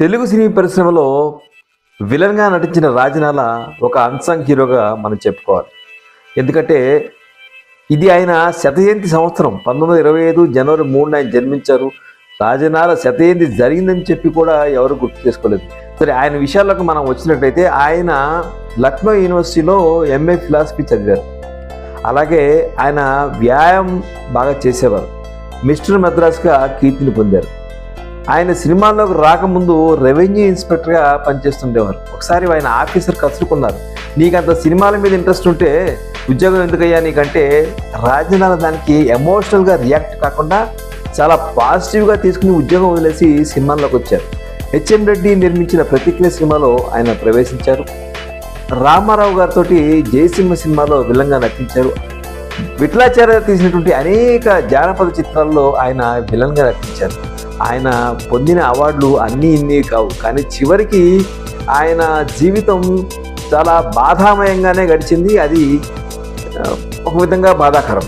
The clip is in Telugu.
తెలుగు సినీ పరిశ్రమలో విలన్గా నటించిన రాజనాల ఒక అన్సంగ్ హీరోగా మనం చెప్పుకోవాలి. ఎందుకంటే ఇది ఆయన శతజయంతి సంవత్సరం. పంతొమ్మిది ఇరవై ఐదు జనవరి మూడున ఆయన జన్మించారు. రాజనాల శతజయంతి జరిగిందని చెప్పి కూడా ఎవరు గుర్తు చేసుకోలేదు. సరే ఆయన విషయాల్లోకి మనం వచ్చినట్టయితే ఆయన లక్నో యూనివర్సిటీలో ఎంఏ ఫిలాసఫీ చదివారు. అలాగే ఆయన వ్యాయామం బాగా చేసేవారు. మిస్టర్ మద్రాస్గా కీర్తిని పొందారు. ఆయన సినిమాల్లోకి రాకముందు రెవెన్యూ ఇన్స్పెక్టర్గా పనిచేస్తుండేవారు. ఒకసారి ఆయన ఆఫీసర్ కసురుకున్నారు. నీకంత సినిమాల మీద ఇంట్రెస్ట్ ఉంటే ఉద్యోగం ఎందుకయ్యా నీకంటే రాజనాల దానికి ఎమోషనల్గా రియాక్ట్ కాకుండా చాలా పాజిటివ్గా తీసుకుని ఉద్యోగం వదిలేసి సినిమాల్లోకి వచ్చారు. హెచ్ఎం రెడ్డి నిర్మించిన ప్రతిక్రియ సినిమాలో ఆయన ప్రవేశించారు. రామారావు గారితో జయసింహ సినిమాలో విలన్గా నటించారు. విఠలాచార్య తీసినటువంటి అనేక జానపద చిత్రాల్లో ఆయన విలన్గా నటించారు. ఆయన పొందిన అవార్డులు అన్నీ ఇన్ని కావు. కానీ చివరికి ఆయన జీవితం చాలా బాధామయంగానే గడిచింది. అది ఒక విధంగా బాధాకరం.